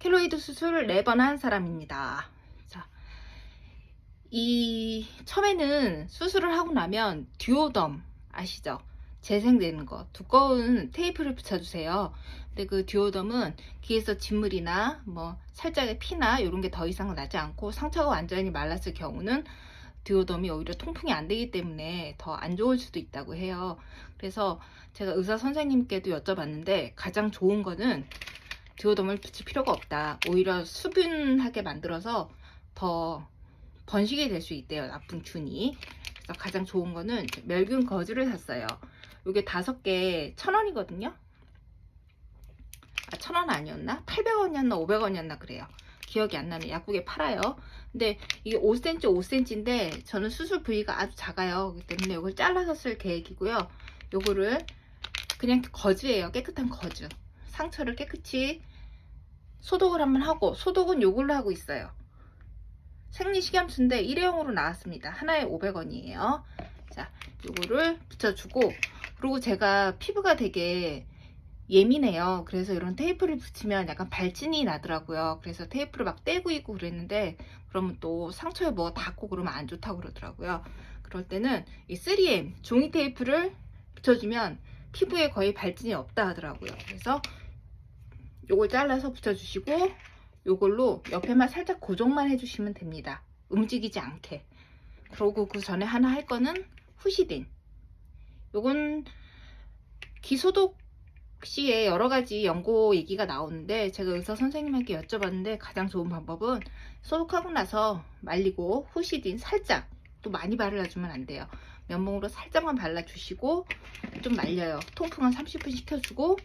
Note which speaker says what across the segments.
Speaker 1: 켈로이드 수술 4번 한 사람입니다. 자, 이 처음에는 수술을 하고 나면 듀오덤 아시죠? 재생되는 거 두꺼운 테이프를 붙여주세요. 근데 그 듀오덤은 귀에서 진물이나 뭐 살짝의 피나 이런 게 더 이상 나지 않고 상처가 완전히 말랐을 경우는 듀오덤이 오히려 통풍이 안 되기 때문에 더 안 좋을 수도 있다고 해요. 그래서 제가 의사 선생님께도 여쭤봤는데 가장 좋은 거는 듀오덤을 붙일 필요가 없다. 오히려 수분하게 만들어서 더 번식이 될 수 있대요. 나쁜 균이. 그래서 가장 좋은 거는 멸균 거즈를 샀어요. 이게 다섯 개 천 원이거든요. 아, 천원 아니었나? 800원이었나 500원이었나 그래요. 기억이 안 나네. 약국에 팔아요. 근데 이게 5cm, 5cm인데 저는 수술 부위가 아주 작아요. 그렇기 때문에 이걸 잘라서 쓸 계획이고요. 요거를 그냥 거즈예요. 깨끗한 거즈. 상처를 깨끗이 소독을 한번 하고 소독은 요걸로 하고 있어요. 생리식염수인데 일회용으로 나왔습니다. 하나에 500원이에요. 자, 요거를 붙여주고 그리고 제가 피부가 되게 예민해요. 그래서 이런 테이프를 붙이면 약간 발진이 나더라고요. 그래서 테이프를 막 떼고 있고 그랬는데 그러면 또 상처에 뭐 닿고 그러면 안 좋다고 그러더라고요. 그럴 때는 이 3M 종이 테이프를 붙여주면 피부에 거의 발진이 없다 하더라고요. 그래서 요걸 잘라서 붙여주시고 요걸로 옆에만 살짝 고정만 해주시면 됩니다. 움직이지 않게. 그러고 그 전에 하나 할 거는 후시딘. 요건 기소독 시에 여러 가지 연고 얘기가 나오는데 제가 의사 선생님에게 여쭤봤는데 가장 좋은 방법은 소독하고 나서 말리고 후시딘 살짝 또 많이 발라주면 안 돼요. 면봉으로 살짝만 발라주시고 좀 말려요. 통풍 한 30분 시켜주고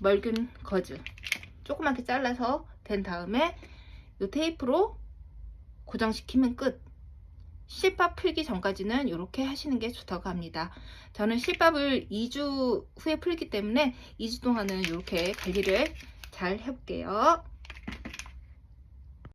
Speaker 1: 멀균 거즈 조그맣게 잘라서 된 다음에 이 테이프로 고정시키면 끝. 실밥 풀기 전까지는 이렇게 하시는 게 좋다고 합니다. 저는 실밥을 2주 후에 풀기 때문에 2주 동안은 이렇게 관리를 잘 해볼게요.